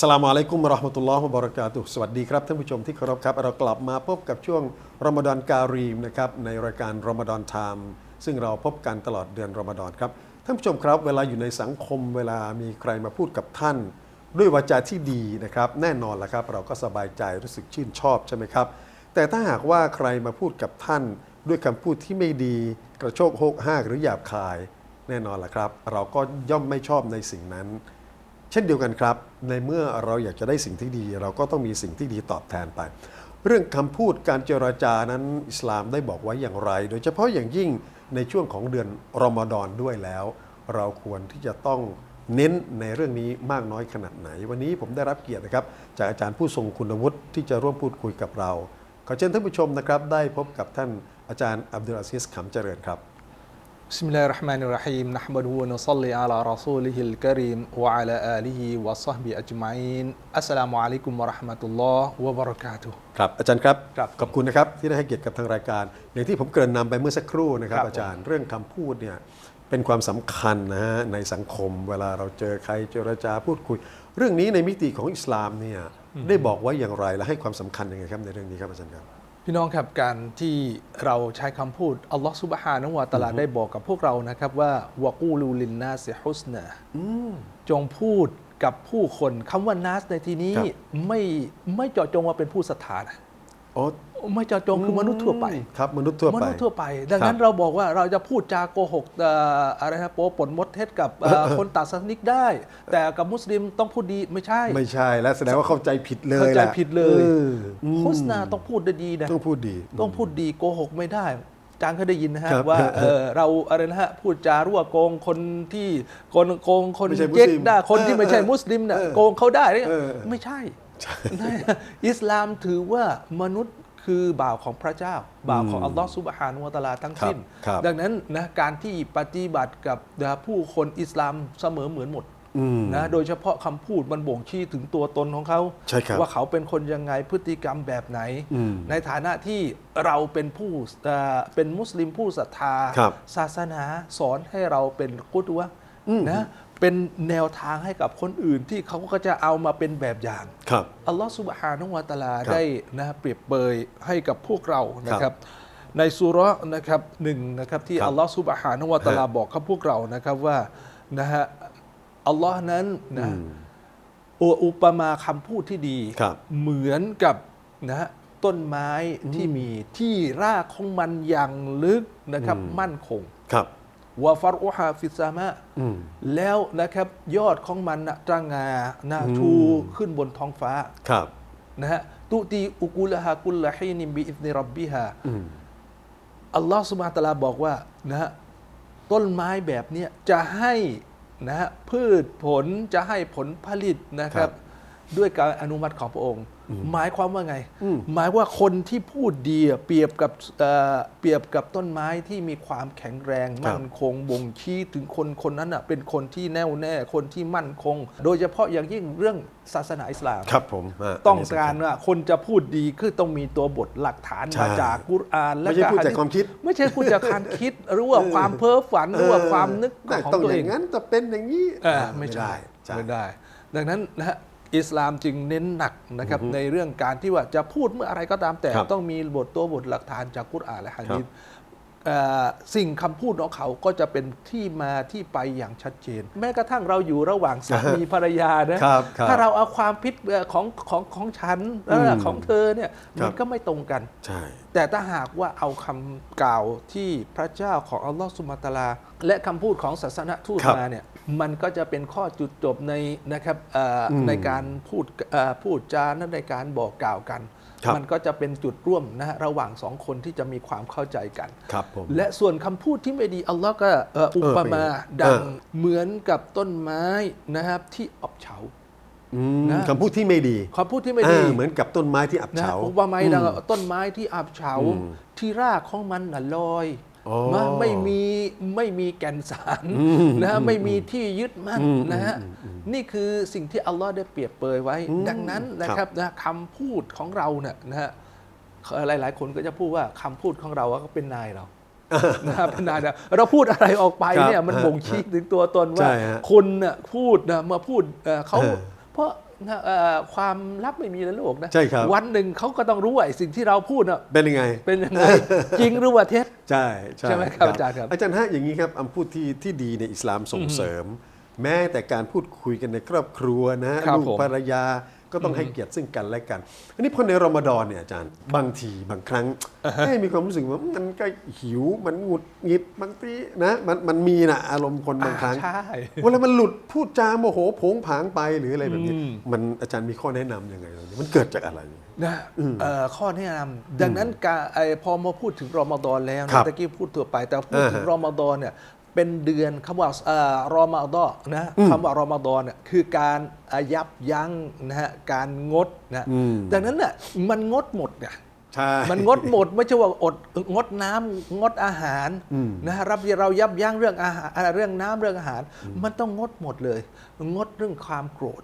สลามอะลัยกุมราะห์มะตุลลอฮ์วะบะเราะกาตุสวัสดีครับท่านผู้ชมที่เคารพครับ เรากลับมาพบกับช่วงรอมฎอนการีมนะครับในรายการรอมฎอนไทม์ซึ่งเราพบกันตลอดเดือนรอมฎอนครับท่านผู้ชมครับเวลาอยู่ในสังคมเวลามีใครมาพูดกับท่าน ด้วยวาจาที่ดีนะครับแน่นอนละครับ เราก็สบายใจรู้สึกชื่นชอบใช่ไหมครับ แต่ถ้าหากว่าใครมาพูดกับท่าน ด้วยคำพูดที่ไม่ดี กระโชกโฮกห้ากหรือหยาบคาย แน่นอนละครับ เราก็ย่อมไม่ชอบในสิ่งนั้น เช่นเดียวกันครับ ในเมื่อเราอยากจะได้สิ่งที่ดี เราก็ต้องมีสิ่งที่ดีตอบแทนไป เรื่องคำพูดการเจรจานั้นอิสลามได้บอกไว้อย่างไร โดยเฉพาะอย่างยิ่งในช่วงของเดือนรอมฎอนด้วยแล้ว เราควรที่จะต้องเน้นในเรื่องนี้มากน้อยขนาดไหน วันนี้ผมได้รับเกียรตินะครับ จากอาจารย์ผู้ทรงคุณวุฒิที่จะร่วมพูดคุยกับเรา ขอเชิญท่านผู้ชมนะครับ ได้พบกับท่านอาจารย์อับดุลอาซิสขำเจริญครับ بسم الله الرحمن الرحيم نحمده ونصلي على رسوله الكريم وعلى آله وصحبه أجمعين السلام عليكم ورحمة الله وبركاته ครับอาจารย์ครับ ครับ ขอบคุณนะครับที่ได้ให้เกียรติกับทางรายการ อย่างที่ผมเกริ่นนำไปเมื่อสักครู่นะครับ ครับ อาจารย์เรื่องคำพูดเนี่ยเป็นความสำคัญนะฮะในสังคม เวลาเราเจอใครเจรจาพูดคุย เรื่องนี้ในมิติของอิสลามเนี่ยได้บอกไว้อย่างไรและให้ความสำคัญยังไงครับในเรื่องนี้ครับอาจารย์ครับ พี่น้องครับการที่เราใช้คำพูดอัลลอฮฺซุบฮานะฮูวะตะอาลาได้บอกกับพวกเรานะครับว่าวะกูลูลินนาซิฮุสนาจงพูดกับผู้คนคำว่านัสในที่นี้ครับไม่ไม่เจาะจงว่าเป็นผู้ศรัทธานะ อ๋อไม่เจาะจงคือมนุษย์ทั่วไปครับมนุษย์ทั่วมไปนุษย์ทั่วไป ดังนั้ครันบเราบอกว่าเราจะพูดจาโกหกเอ่ออะไรนะโปปนมดเท็จกับเอ่อคนต่างศาสนิกได้ แต่กับมุสลิมต้องพูดดีไม่ใช่ ไม่ใช่และแสดงว่าเข้าใจผิดเลยเข้าใจแหละผิดเลยอออืมโฆษณาต้องพูดได้ดีนะต้องพูดดี ต้องพูดดีโกหกไม่ได้จางเคยได้ยินนะฮะครับว่าเออเราอะไรนะฮะพูดจารั่วโกงคนที่โกงโกงคนไม่ใช่มุสเจ๊กลิมได้คนที่ไม่ใช่เออมุสลิมเนี่ยเออโกงเขาได้เนี่ยเออไม่ใช่นะ อิสลามถือว่ามนุษย์คือบ่าวของพระเจ้า บ่าวของอัลลอฮ์ซุบฮานุวะตะอาลาทั้งสิ้นครับดังนั้นนะการที่ปฏิบัติกับนะผู้คนอิสลามเสมอเหมือนหมดอืมนะโดยเฉพาะคำพูดมันบ่งชี้ถึงตัวตนของเขาใช่ครับว่าเขาเป็นคนยังไงพฤติกรรมแบบไหนอืมในฐานะที่เราเป็นผู้เอ่อเป็นมุสลิมผู้ศรัทธาครับศาสนาสอนให้เราเป็นกุตวะอืมนะ เป็นแนวทางให้กับคนอื่นที่เขาก็จะเอามาเป็นแบบอย่างครับ อัลลอฮฺสุบฮานุวะตะอาลาครับได้นะเปรียบเปรยให้กับพวกเรานะครับ ในสุเราะห์นะครับหนึ่งนะครับที่ครับอัลลอฮฺสุบฮานุวะตะอาลาฮะบอกกับพวกเรานะครับว่านะฮะอัลลอฮ์นั้นนะอืมอุอุปมาคำพูดที่ดีครับเหมือนกับนะฮะต้นไม้ที่มีที่รากของมันอย่างลึกนะครับอืมมั่นคงครับ วาฟารุฮาฟิซามะอืมแล้วนะครับยอดของมันนะตระหงานะอืมชูขึ้นบนท้องฟ้าครับนะฮะตุตีอุกุลฮากุลละฮีนิมบิอิสนิรับบิฮาอืมอัลลอฮฺสุบฮานะฮูวะตะอาลาบอกว่านะฮะต้นไม้แบบเนี้ยจะให้นะฮะพืชผลจะให้ผลผลิตนะครัครับบ ด้วยการอนุมัติของพระองค์ หมายความว่าไงอืมหมายว่าคนที่พูดดีอะเปรียบกับเอ่อเปรียบกับต้นไม้ที่มีความแข็งแรงครับมั่นคงบ่งชี้ถึงคนคนนั้นอะเป็นคนที่แน่วแน่คนที่มั่นคง โดยเฉพาะอย่างยิ่งเรื่องศาสนาอิสลามครับผมะต้องนนี้สำคัญการว่าคนจะพูดดีคือต้องมีตัวบทหลักฐานใช่มาจากกุรอานและไม่ใช่พูดจากฮะความคิด ไม่ใช่พูดจากการคิดหรือว่าความเพ้อฝันหรือว่าความนึกเออของต้องตัวอเองย่างนั้นจะเป็นอย่างนี้เออไม่ใช่ใช่ไม่ได้ ดังนั้นนะฮะ อิสลามจึงเน้นหนักนะครับในเรื่องการที่ว่าจะพูดเมื่ออะไรก็ตามแต่ครับต้องมีบทตัวบทหลักฐานจากกุรอานและฮะดีษครับเอ่อสิ่งคำพูดของเขาก็จะเป็นที่มาที่ไปอย่างชัดเจน แม้กระทั่งเราอยู่ระหว่างสามีภรรยานะครับครับถ้าเราเอาความพิษเอ่อของของของฉันเอ่ออมของเธอเนี่ยครัมับนก็ไม่ตรงกันใช่แต่ถ้าหากว่าเอาคำกล่าวที่พระเจ้าของอัลลอฮฺสุมาตะอาลา และคำพูดของศาสนทูตครับมาเนี่ย มันก็จะเป็นข้อจุดจบในนะครับเอ่ออมในการพูดเอ่อพูดจาและในการบอกกล่าวกันครับมันก็จะเป็นจุดร่วมนะฮะระหว่างสองคนที่จะมีความเข้าใจกันครับผมและส่วนคำพูดที่ไม่ดีอัลลอฮ์ก็เอ่ออุปมาเออดังเออเหมือนกับต้นไม้นะครับที่อับเฉาอืมนะคำพูดที่ไม่ดีคำพูดที่ไม่ดีอ่าเหมือนกับต้นไม้ที่อับนะเฉาอุปมาดังต้นไม้ที่อับเฉาอืมที่รากของมันน่ะลอยอ๋อ นะไม่มีไม่มีแก่นสารอืมนะฮะไม่มีที่ยึดมั่นอืมนะฮะนี่คือสิ่งที่อัลลอฮ์ได้เปรียบเปรยไว้อืมดังนั้นนะครับนะคำพูดของเราเนี่ยนะฮะหลาย ๆ คนก็จะพูดว่าคำพูดของเราก็เป็นนายเรานะฮะเป็นนายเราเราพูดอะไรออกไปครับเนี่ยมันฮะบ่งชี้ถึงตัวตนว่าใช่ฮะคนน่ะพูดนะมาพูดเอ่อเขาเออเพราะนะเอ่อ ความลับไม่มีในโลกนะใช่ครับวันหนึ่งเขาก็ต้องรู้ว่าไอ้สิ่งที่เราพูดน่ะเป็นยังไง เป็นยังไงจริงหรือว่าเท็จใช่ใช่ไหมครับอาจารย์ครับอาจารย์ฮะอย่างนี้ครับคำพูดที่ที่ดีในอิสลามส่งเสริม แม้แต่การพูดคุยกันในครอบครัวนะครับลูกผมภรรยาก็ต้องให้เกียรติซึ่งกันและกัน อันนี้พอในรอมฎอนเนี่ยอาจารย์บางทีบางครั้งให้มีความรู้สึกว่ามันก็หิวมันหงุดหงิดบางทีนะมันมันมีนะอารมณ์คนบางครั้งใช่เวลามันหลุดพูดจาโมโหโผงผางไปหรืออะไรแบบนี้อืมมันอาจารย์มีข้อแนะนำยังไงตรงนี้มันเกิดจากอะไรนะเอ่อข้อแนะนำดังนั้นการไอ้พอมาพูดถึงรอมฎอนแล้วครันะบตะกี้พูดทั่วไปแต่พูดถึงอ่าฮะรอมฎอนเนี่ย เป็นเดือนคำว่าเอ่อรอมฎอนนะคำว่ารอมฎอนเนี่ยคือการอายับยั้งนะฮะการงดนะอืมดังนั้นเนี่ยมันงดหมดเนี่ยใช่มันงดหมดไม่ใช่ว่าอดงดน้ำงดอาหารอืมนะฮะรับเรายับยั้งเรื่องอาหารอ่าเรื่องน้ำเรื่องอาหาร มันต้องงดหมดเลย งดเรื่องความโกรธ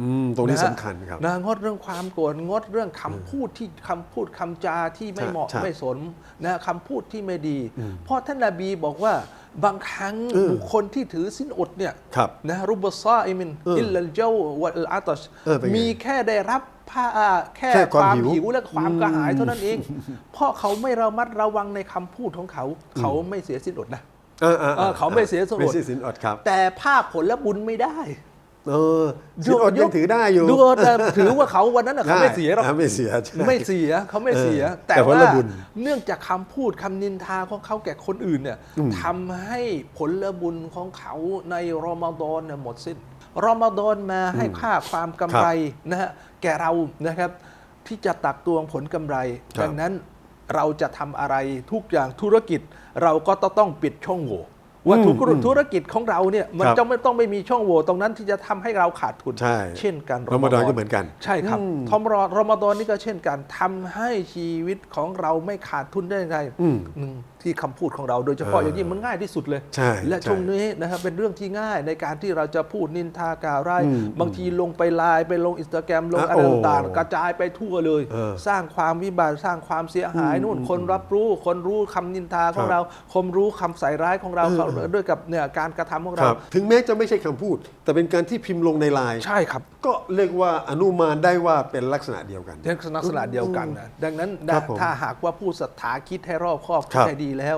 อืมตรงนี้นะฮะสำคัญครับ นะงดเรื่องความโกรธงดเรื่องคำพูดที่คำพูดคำจาที่ไม่ใช่เหมาะใช่ไม่สนนะคำพูดที่ไม่ดี เพราะท่านนบีบอกว่าบางครั้งเออบุคคลที่ถือสินอดเนี่ยครับ นะรุบซาอิมินเอออิอิลลัลเจ้าวะอัลอาตัชเออเป็นไงมีแค่ได้รับผ้าแค่แค่ความความหิวหิวและความกระหายเท่านั้นเอง เพราะเขาไม่ระมัดระวังในคำพูดของเขา เขาไม่เสียสินอดนะ เออออเออเขาไม่เสียสินอด ไม่เสียสินอดครับ แต่ภาพผลบุญไม่ได้ เออสินอดยังถือได้อยู่ดูแต่ถือว่าเขาวันนั้นน่ะเขาไม่เสียหรอกาไม่เสียใช่ไม่เสียเขาไม่เสียเออแต่แต่ผลว่าบุญเนื่องจากคำพูดคำนินทาของเขาแก่คนอื่นเนี่ยทำให้ผลบุญของเขาในรอมฎอนเนี่ยหมดสิ้นรอมฎอนมาให้ค่าความกำไรนะฮะแก่เรานะครับ ที่จะตักตวงผลกำไรครับดังนั้นเราจะทำอะไรทุกอย่างธุรกิจ เราก็ต้องปิดช่องโหว่ ว่าธุรธุรกิจของเราเนี่ยมันครับจะไม่ต้องไม่มีช่องโหว่ตรงนั้นที่จะทำให้เราขาดทุนใช่เช่นกันรอมฎอนก็เหมือนกัน ใช่ครับอืมทอมรอรอมฎอนนี่ก็เช่นกันทำให้ชีวิตของเราไม่ขาดทุนได้ยังไงอืมหนึ่งที่คำพูดของเราโดยเฉพาะเออออย่างยิ่งมันง่ายที่สุดเลยใช่และใช่ช่วงนี้นะครับเป็นเรื่องที่ง่ายในการที่เราจะพูดนินทากล่าวร้ายอืมบางทีลงไปไลน์ไปลงอินสตาแกรมลงอะอะไรโอ้ต่างๆกระจายไปทั่วเลยเออสร้างความวิบัติสร้างความเสียหายนู่นคนรับรู้คนรู้คำนินทาของครับเราคนรู้คำใส่ร้ายของเราเออเขาด้วยกับเนี่ยการกระทำของคเรารับถึงแม้จะไม่ใช่คำพูด แต่เป็นการที่พิมพ์ลงในไลน์ใช่ครับ ก็เรียกว่าอนุมานได้ว่าเป็นลักษณะเดียวกันลักษณะเดียวกันนะดังนั้นครับผมถ้าหากว่าผู้ศรัทธาคิดให้รอบคอบครับให้ดีแล้ว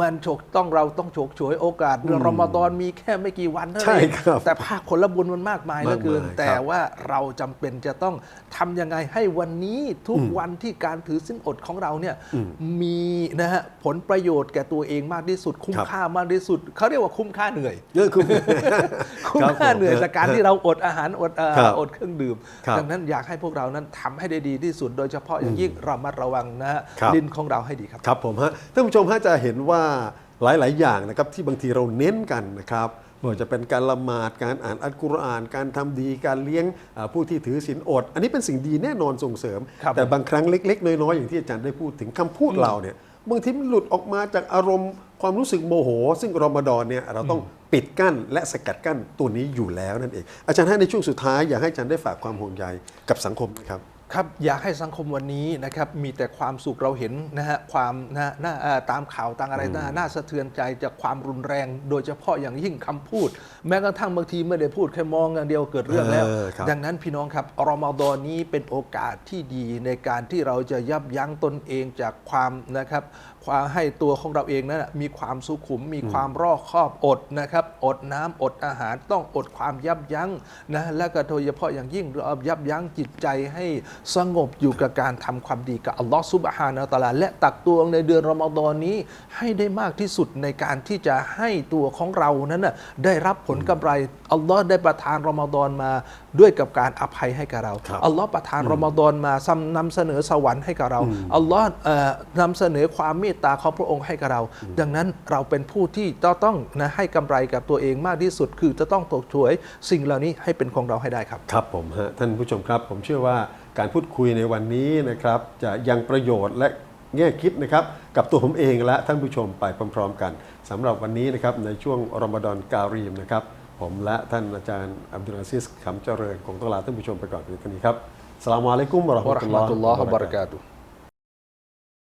มันฉกต้องเราต้องฉกฉวยโอกาสเรื่องรอมฎอนมีแค่ไม่กี่วันเท่าใช่นั้นเองครับแต่ภาคผลบุญมันมากมายเหลือเกินมากมายแต่ว่าเราจำเป็นจะต้องทำยังไงให้วันนี้ทุกวันที่การถือสินอดของเราเนี่ยมีนะฮะผลประโยชน์แก่ตัวเองมากที่สุดคุ้มครับค่ามากที่สุดเขาเรียกว่าคุ้มค่าเหนื่อยเรื่องคุณคุ้มค่าเหนื่อยจากการที่เราอดอาหารอดเอ่อครับอดเครื่องดื่มครับดังนั้นอยากให้พวกเรานั้นทำให้ได้ดีที่สุด โดยเฉพาะอย่างยิ่งระมัดระวังนะฮะครับลิ้นของเราให้ดีครับครับผมฮะท่านผู้ชมฮะจะเห็นว่าหลาย ๆ อย่างนะครับที่บางทีเราเน้นกันนะครับไม่ว่าจะเป็นการละหมาดการอ่านอัลกุรอาน การทำดีการเลี้ยงอ่าผู้ที่ถือศีลอด อันนี้เป็นสิ่งดีแน่นอนส่งเสริมครับแต่บางครั้งเล็ก ๆ น้อย ๆ อย่างที่อาจารย์ได้พูดถึงคำพูดเราเนี่ย บางทีมันหลุดออกมาจากอารมณ์ความรู้สึกโมโห ซึ่งรอมฎอนเนี่ยเราต้องปิดกั้นและสกัดกั้นตัวนี้อยู่แล้วนั่นเองอาจารย์ให้ในช่วงสุดท้ายอยากให้อาจารย์ได้ฝากความห่วงใยกับสังคมนะครับ ครับอยากให้สังคมวันนี้นะครับมีแต่ความสุขเราเห็นนะฮะความนะน่าเอ่อตามข่าวต่างอะไรน่าน่าสะเทือนใจจากความรุนแรง โดยเฉพาะอย่างยิ่งคำพูด แม้กระทั่งบางทีไม่ได้พูดแค่มองอย่างเดียวเกิดเรื่องแล้วเออครับดังนั้นพี่น้องครับรอมฎอนนี้เป็นโอกาสที่ดีในการที่เราจะยับยั้งตนเองจากความนะครับ ความให้ตัวของเราเองนั้นนะมีความสุขุม มีความรอบคอบอดนะครับ อดน้ำอดอาหารต้องอดความยับยั้งนะและก็โดยเฉพาะอย่างยิ่งเรายับยั้งจิตใจให้สงบอยู่กับการทำความดีกับอัลลอฮฺซุบฮานะฮูวะตะอาลาและตักตวงในเดือนรอมฎอนนี้ให้ได้มากที่สุดในการที่จะให้ตัวของเรานั้นนะได้รับผลกำไรอัลลอฮ์ได้ประทานรอมฎอนมาด้วยกับการอภัยให้กับเราครับอัลลอฮ์ประทานรอมฎอนมาซ้ำนำเสนอสวรรค์ให้กับเราอัลลอฮ์เอ่อนำเสนอความเมตตาของพระองค์ให้กับเรา ดังนั้นเราเป็นผู้ที่จะต้องนะให้กำไรกับตัวเองมากที่สุด คือจะต้องตกช่วยสิ่งเหล่านี้ให้เป็นของเราให้ได้ครับ ครับผมฮะท่านผู้ชมครับ ผมเชื่อว่าการพูดคุยในวันนี้นะครับ จะยังประโยชน์และแง่คิดนะครับกับตัวผมเองและท่านผู้ชมไปพร้อม ๆ กันสำหรับวันนี้นะครับในช่วงรอมฎอนการีมนะครับผมและท่านอาจารย์อับดุลอาซิสขำเจริญคงต้องลาท่านผู้ชมไปก่อนเพียงเท่านี้ครับสลามอะลัยกุมวะเราะห์วะมะเราะตุห์ลลอมะฮ์ตุลลอฮ์วะวะบะบะเราะเราะกากาตุตุฮ์ฮ์